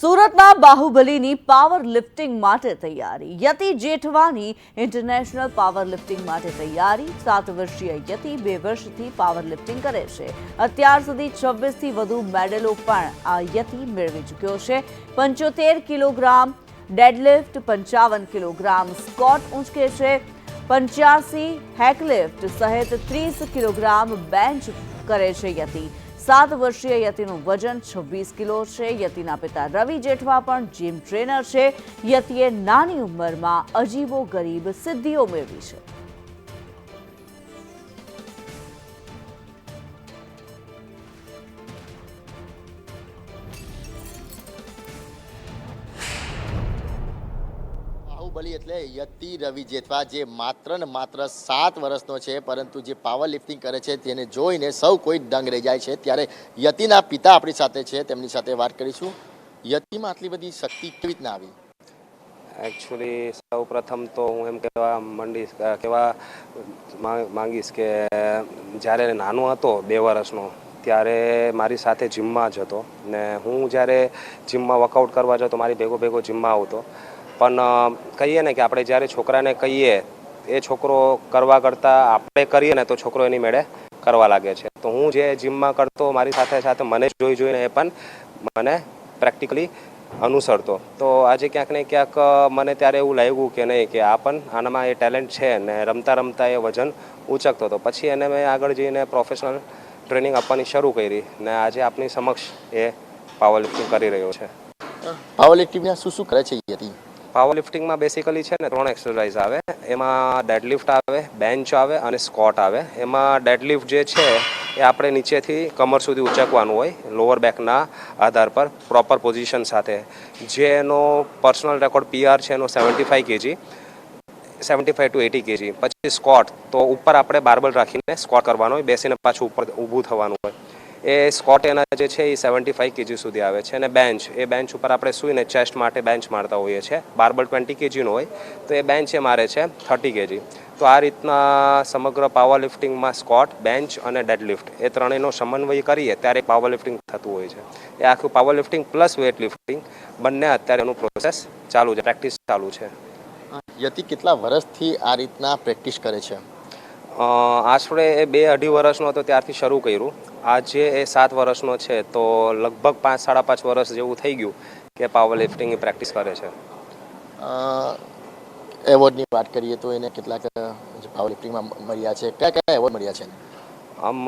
સુરતમાં બાહુબલીની power lifting માટે તૈયારી. યતિ જેઠવાની ઇન્ટરનેશનલ પાવર લિફ્ટિંગ માટે તૈયારી. સાત વર્ષીય યતિ બે વર્ષથી પાવર લિફ્ટિંગ કરે છે. અત્યાર સુધી છવ્વીસથી વધુ મેડલો પણ આ યતિ મેળવી ચૂક્યો છે. પંચોતેર કિલોગ્રામ ડેડલિફ્ટ, પંચાવન કિલોગ્રામ સ્કોટ ઊંચકે છે. પંચ્યાસી હેકલિફ્ટ સહિત ત્રીસ કિલોગ્રામ બેન્ચ કરે છે યતિ. સાત વર્ષીય યતિનું વજન છવ્વીસ કિલો છે. યતિના પિતા રવિ જેઠવા પણ જીમ ટ્રેનર છે. યતિએ નાની ઉંમરમાં અજીબો ગરીબ સિદ્ધિઓ મેળવી છે. બાહુબલી એટલે યતિ રવિ જેઠવા જે માત્ર ને માત્ર સાત વર્ષનો છે, પરંતુ જે પાવર લિફ્ટિંગ કરે છે તેને જોઈને સૌ કોઈ દંગ રહી જાય છે. ત્યારે યતિના પિતા આપણી સાથે છે, તેમની સાથે વાત કરીશું. યતિમાં આટલી બધી શક્તિ કેવી રીતના આવી? એકચ્યુઅલી સૌ પ્રથમ તો હું એમ કહેવા માંડીશ કહેવા માંગીશ કે જ્યારે નાનો હતો, બે વર્ષનો, ત્યારે મારી સાથે જીમમાં જ હતો. ને હું જ્યારે જિમમાં વર્કઆઉટ કરવા જતો, મારી ભેગો ભેગો જિમમાં આવતો. પણ કહીએ ને કે આપણે જ્યારે છોકરાને કહીએ, એ છોકરો કરવા કરતાં આપણે કરીએ ને તો છોકરો એની મેળે કરવા લાગે છે. તો હું જે જીમમાં કરતો, મારી સાથે સાથે મને જોઈ જોઈને એ પણ મને પ્રેક્ટિકલી અનુસરતો. તો આજે ક્યાંક ને ક્યાંક મને ત્યારે એવું લાગ્યું કે નહીં, કે આ પણ આનામાં એ ટેલેન્ટ છે ને રમતા રમતા એ વજન ઉચકતો હતો. પછી એને મેં આગળ જઈને પ્રોફેશનલ ટ્રેનિંગ આપવાની શરૂ કરી ને આજે આપની સમક્ષ એ પાવર લિફ્ટિંગ કરી રહ્યો છે. પાવર લિફ્ટિંગમાં શું શું કરે છે પાવર લિફ્ટિંગમાં બેસિકલી છે ને ત્રણ એક્સરસાઇઝ આવે. એમાં ડેડલિફ્ટ આવે બેન્ચ આવે અને સ્કોટ આવે. એમાં ડેડલિફ્ટ જે છે એ આપણે નીચેથી કમર સુધી ઉચકવાનું હોય લોઅર બેકના આધાર પર પ્રોપર પોઝિશન સાથે. જે એનો પર્સનલ રેકોર્ડ પીઆર છે એનો seventy five KG seventy five to eighty KG પછી સ્કોટ તો ઉપર આપણે બાર્બલ રાખીને સ્કોટ કરવાનો હોય, બેસીને પાછું ઉપર ઊભું થવાનું હોય. એ સ્કોટ એના જે છે એ સેવન્ટી ફાઇવ કેજી સુધી આવે છે અને બેન્ચ એ બેન્ચ ઉપર આપણે સૂઈને ચેસ્ટ માટે બેન્ચ મારતા હોઈએ છીએ. બાર્બલ ટ્વેન્ટી કેજીનો હોય તો એ બેન્ચ એ મારે છે થર્ટી કેજી તો આ રીતના સમગ્ર પાવર લિફ્ટિંગમાં સ્કોટ બેન્ચ અને ડેડલિફ્ટ એ ત્રણેયનો સમન્વય કરીએ ત્યારે પાવર લિફ્ટિંગ થતું હોય છે. એ આખું power lifting plus weight lifting બંને અત્યારે એનું પ્રોસેસ ચાલુ છે પ્રેક્ટિસ ચાલુ છે. યતિ કેટલા વર્ષથી આ રીતના પ્રેક્ટિસ કરે છે? આશરે એ બે અઢી વર્ષનો હતો ત્યારથી શરૂ કર્યું. આજે એ સાત વર્ષનો છે, તો લગભગ પાંચ, સાડા પાંચ વર્ષ જેવું થઈ ગયું કે પાવર લિફ્ટિંગની પ્રેક્ટિસ કરે છે? એવોર્ડની વાત કરીએ તો એને કેટલાક પાવર લિફ્ટિંગમાં મળ્યા છે. કયા કયા એવોર્ડ મળ્યા છે આમ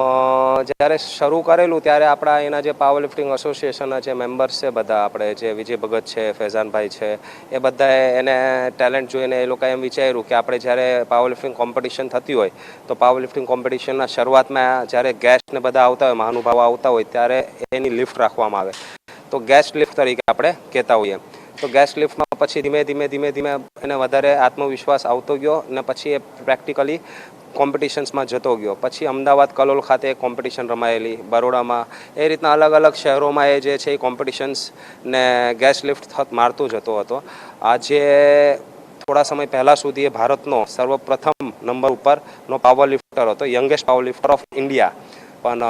જ્યારે શરૂ કરેલું ત્યારે આપણા એના જે પાવર લિફ્ટિંગ એસોસિએશનના જે મેમ્બર્સ છે બધા, આપણે જે વિજય ભગત છે, ફૈઝાનભાઈ છે, એ બધાએ એને ટેલેન્ટ જોઈને એ લોકોએ એમ વિચાર્યું કે આપણે જ્યારે પાવર લિફ્ટિંગ કોમ્પિટિશન થતી હોય, તો પાવર લિફ્ટિંગ કોમ્પિટિશનના શરૂઆતમાં જ્યારે ગેસ્ટ ને બધા આવતા હોય, મહાનુભાવો આવતા હોય, ત્યારે એની લિફ્ટ રાખવામાં આવે. તો ગેસ્ટ લિફ્ટ તરીકે આપણે કહેતા હોઈએ. તો ગેસ લિફ્ટમાં પછી ધીમે ધીમે ધીમે ધીમે એને વધારે આત્મવિશ્વાસ આવતો ગયો અને પછી એ પ્રેક્ટિકલી કોમ્પિટિશન્સમાં જતો ગયો. પછી અમદાવાદ કલોલ ખાતે કોમ્પિટિશન રમાયેલી, બરોડામાં. એ રીતના અલગ અલગ શહેરોમાં એ જે છે એ કોમ્પિટિશન્સ ને ગેસ લિફ્ટ થત મારતો જતો હતો. આજે થોડા સમય પહેલાં સુધી એ ભારતનો સર્વપ્રથમ નંબર ઉપરનો પાવર લિફ્ટર હતો youngest power lifter of India પણ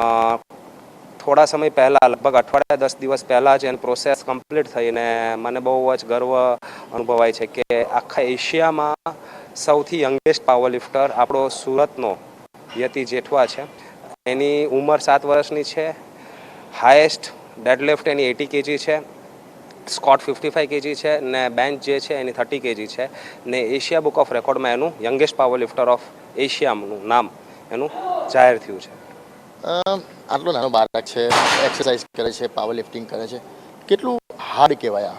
થોડા સમય પહેલાં, લગભગ અઠવાડિયા દસ દિવસ પહેલાં જ એની પ્રોસેસ કમ્પ્લીટ થઈને મને બહુ જ ગર્વ અનુભવાય છે કે આખા એશિયામાં સૌથી યંગેસ્ટ પાવર લિફ્ટર આપણો સુરતનો યતિ જેઠવા છે. એની ઉંમર સાત વર્ષની છે. હાયેસ્ટ ડેડલિફ્ટ એની એટી કેજી છે. સ્કોટ ફિફ્ટી ફાઇવ કેજી છે ને બેન્ચ જે છે એની થર્ટી કેજી છે. ને એશિયા બુક ઓફ રેકોર્ડમાં એનું યંગેસ્ટ પાવર લિફ્ટર ઓફ એશિયાનું નામ એનું જાહેર થયું છે. આટલો નાનો બાળક છે એક્સરસાઇઝ કરે છે પાવર લિફ્ટિંગ કરે છે, કેટલું હાર્ડ કહેવાય આ?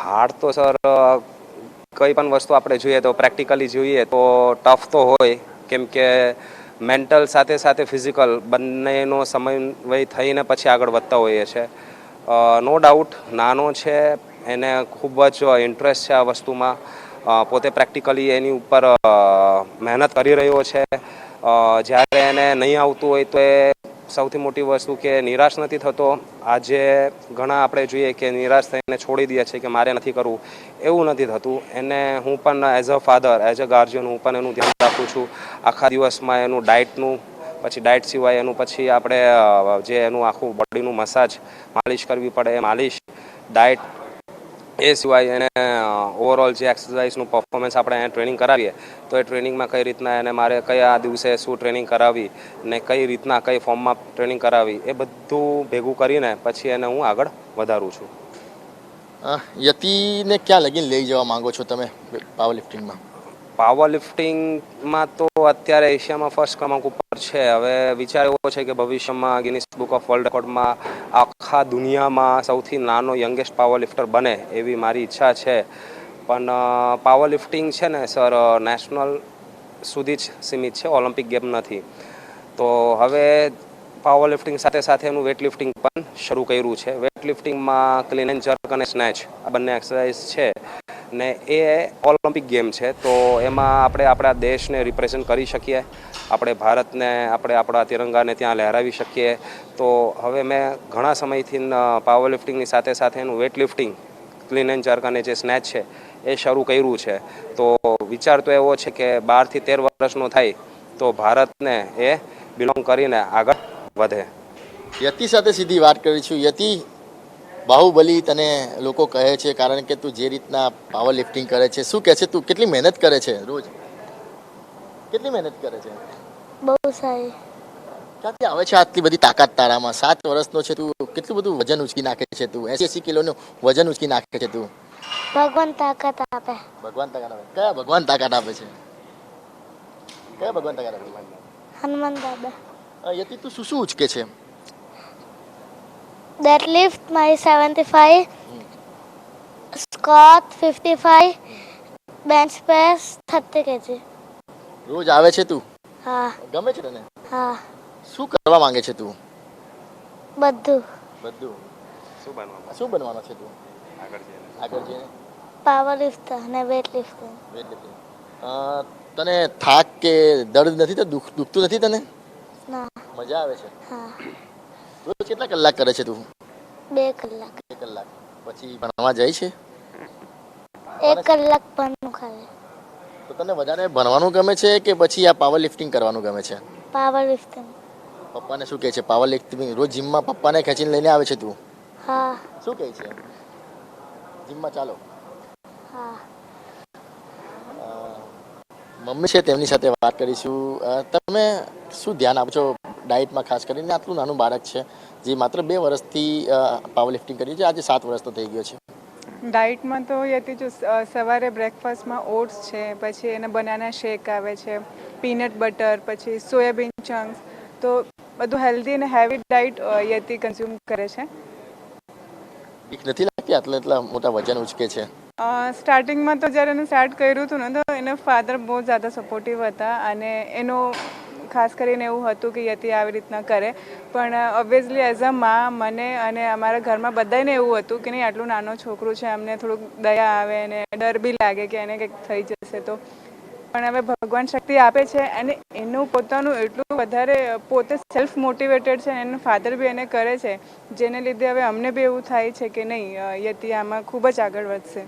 હાર્ડ તો સર કઈ પણ વસ્તુ આપણે જોઈએ તો પ્રેક્ટિકલી જોઈએ તો ટફ તો હોય, કેમ કે મેન્ટલ સાથે સાથે ફિઝિકલ બંનેનો સમન્વય થઈને પછી આગળ વધતા હોઈએ છે. નો ડાઉટ નાનો છે, એને ખૂબ જ ઇન્ટરેસ્ટ છે આ વસ્તુમાં. પોતે પ્રેક્ટિકલી એની ઉપર મહેનત કરી રહ્યો છે. જ્યારે એને નહીં આવતું હોય તો એ સૌથી મોટી વસ્તુ કે નિરાશ નથી થતો. આજે ઘણા આપણે જોઈએ કે નિરાશ થઈને છોડી દે છે કે મારે નથી કરવું. એવું નથી થતું. એને હું પણ as a father as a guardian હું પણ એનું ધ્યાન રાખું છું. આખા દિવસમાં એનું ડાયટનું પછી ડાયટ સિવાય એનું પછી આપણે જે એનું આખું બોડીનું મસાજ માલિશ કરવી પડે, એ માલિશ. ડાયટ એ સિવાય એને ઓવરઓલ જે એક્સરસાઇઝનું પરફોર્મન્સ આપણે એને ટ્રેનિંગ કરાવીએ, તો એ ટ્રેનિંગમાં કઈ રીતના એને મારે કયા દિવસે શું ટ્રેનિંગ કરાવી ને કઈ રીતના કઈ ફોર્મમાં ટ્રેનિંગ કરાવી, એ બધું ભેગું કરીને પછી એને હું આગળ વધારું છું. યતિને ક્યાં લગીને લઈ જવા માંગો છો તમે પાવર લિફ્ટિંગમાં પાવર લિફ્ટિંગમાં તો અત્યારે એશિયામાં ફર્સ્ટ ક્રમાંક ઉપર છે. હવે વિચાર એવો છે કે ભવિષ્યમાં ગિનિસ બુક ઓફ વર્લ્ડ રેકોર્ડમાં આખા દુનિયામાં સૌથી નાનો યંગેસ્ટ પાવર લિફ્ટર બને એવી મારી ઈચ્છા છે. પણ પાવર લિફ્ટિંગ છે ને સર નેશનલ સુધી જ સીમિત છે. ઓલિમ્પિક ગેમ નથી. તો હવે પાવર લિફ્ટિંગ સાથે સાથે એનું વેટ લિફ્ટિંગ પણ શરૂ કર્યું છે. વેટ લિફ્ટિંગમાં ક્લીન એન્ડ જર્ક અને સ્નેચ આ બંને એક્સરસાઇઝ છે. ને એ ઓલિમ્પિક ગેમ છે, તો એમાં આપણે આપણા દેશને રિપ્રેઝેન્ટ કરી શકીએ. આપણે ભારતને, આપણે આપણા તિરંગાને ત્યાં લહેરાવી શકીએ. તો હવે મેં ઘણા સમયથી પાવર લિફ્ટિંગની સાથે સાથે એનું weight lifting clean and jerk અને જે સ્નેચ છે, એ શરૂ કર્યું છે. તો વિચાર તો એવો છે કે બારથી તેર વર્ષનો થાય, તો ભારતને એ બિલોંગ કરીને આગળ વધે. યતિ સાથે સીધી વાત કરીશું યતિ બાહુબલી તને લોકો કહે છે કારણ કે તું જે રીતના પાવર લિફ્ટિંગ કરે છે શું કહે છે? તું કેટલી મહેનત કરે છે રોજ? કેટલી મહેનત કરે છે? બહુ સારી. ક્યાંથી આવે છે આટલી બધી તાકાત તારામાં? સાત વર્ષનો છે તું કેટલું બધું વજન ઉચકી નાખે છે તું? એસી એસી કિલોનું વજન ઉચકી નાખે છે તું? ભગવાન તાકાત આપે. ભગવાન તાકાત આપે. કયા ભગવાન તાકાત આપે છે? કયા ભગવાન તાકાત આપે હનુમાન દાદા. યતિ તું શું શું ઉચકે છે? That lift my 75 squat 55 bench press 30 kg. રોજ આવે છે તું? હા. ગમે છે તને? હા. શું કરવા માંગે છે તું? બધું. બધું? શું બનવાનું? શું બનવાનો છે તું? આગળ જઈને. આગળ જઈને? પાવર લિફ્ટર અને વેટ લિફ્ટર વેટ અ, તને થાક કે દર્દ નથી તો દુખ દુખતું નથી તને? ના. મજા આવે છે? હા. રોજ કેટલા કલાક કરે છે તું? બે કલાક. બે કલાક. પછી ભણવા જાય છે? એક કલાક પણ ખાલી. તો તને વધારે ભણવાનું ગમે છે કે પછી આ પાવર લિફ્ટિંગ કરવાનું ગમે છે? પાવર લિફ્ટિંગ પપ્પાને શું કહે છે? પાવર લિફ્ટિંગ રોજ જીમમાં પપ્પાને ખેંચીને લઈને આવે છે તું? હા. શું કહે છે? જીમમાં ચાલો. હા. મમ્મી છે તેમની સાથે વાત કરીશું. તમે શું ધ્યાન આપો છો ડાયટમાં ખાસ કરીને આટલું નાનું બાળક છે જે માત્ર બે વર્ષથી પાવર લિફ્ટિંગ કર્યું છે આજે સાત વર્ષનો થઈ ગયો છે. ડાયટમાં તો યતી જો સવારે બ્રેકફાસ્ટમાં ઓટ્સ છે પછી એને બનાના શેક આવે છે પીનટ બટર પછી સોયાબીન ચંક્સ તો બધું હેલ્ધી અને હેવી ડાયટ યતી કન્ઝ્યુમ કરે છે. બીક નથી લાગતી આટલા એટલા મોટા વજન ઉચકે છે? સ્ટાર્ટિંગમાં તો જ્યારે એને સ્ટાર્ટ કર્યું હતું ને તો એના ફાધર બહુ જ્યાદા સપોર્ટિવ હતા અને એનો ખાસ કરીને એવું હતું કે યતિ આવી રીતના કરે. પણ ઓબ્વિયસલી એઝ અ મા મને અને અમારા ઘરમાં બધાને એવું હતું કે નહીં, આટલું નાનો છોકરું છે, અમને થોડુંક દયા આવે અને ડર બી લાગે કે એને કંઈક થઈ જશે તો. પણ હવે ભગવાન શક્તિ આપે છે અને એનું પોતાનું એટલું વધારે પોતે સેલ્ફ મોટિવેટેડ છે અને એનું ફાધર બી એને કરે છે, જેને લીધે હવે અમને બી એવું થાય છે કે નહીં યતિ આમાં ખૂબ જ આગળ વધશે.